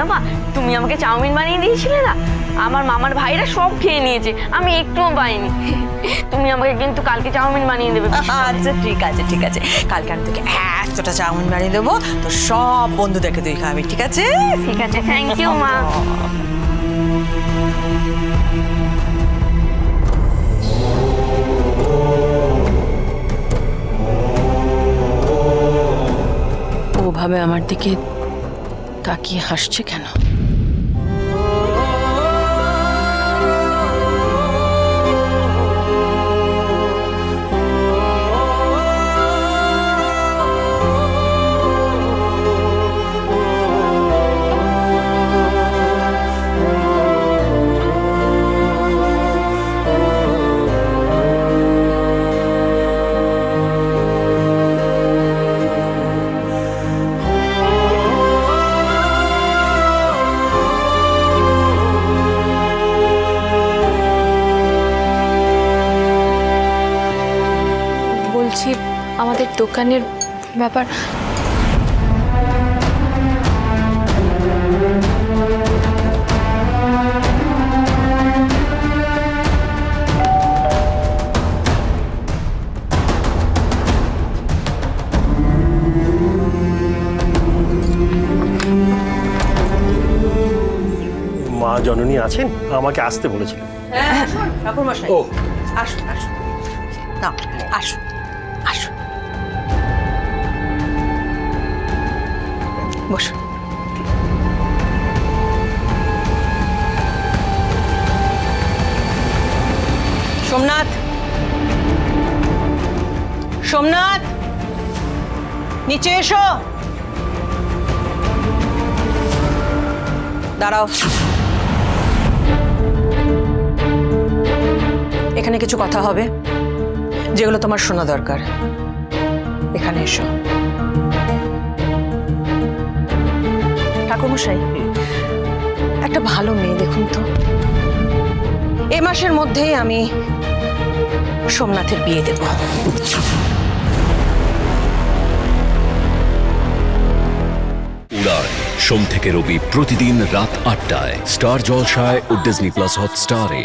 আমাকে চাউমিন বানিয়ে দিয়েছিলে না? আমার মামার ভাইরা সব খেয়ে নিয়েছে আমি একটুও পাইনি। তুমি আমাকে কিন্তু কালকে চাউমিন বানিয়ে দেবে আচ্ছা ঠিক আছে ঠিক আছে। কালকে আমি তোকে এতটা চাউমিন বানিয়ে দেবো তো সব বন্ধুদেরকে তুই খাবি ঠিক আছে? ঠিক আছে থ্যাংক ইউ মা। ওভাবে আমার দিকে তাকিয়ে হাসছে কেন? আমাদের দোকানের ব্যাপার। মা জননী আছেন? আমাকে আসতে ঠাকুর মশাই ও। আসুন আসুন। না আসুন আসুন। বসুন সোমনাথ। সোমনাথ। নিচে এসো। দাঁড়াও। এখানে কিছু কথা হবে, যেগুলো তোমার শোনা দরকার। এখানে এসো। ঠাকুরমশাই একটা ভালো মেয়ে, দেখুন তো। এ মাসের মধ্যেই আমি সোমনাথের বিয়ে দেব। উড়ান, সোম থেকে রবি প্রতিদিন রাত আটটায়। স্টার জলসায় ও ডিজনি প্লাস হটস্টারে।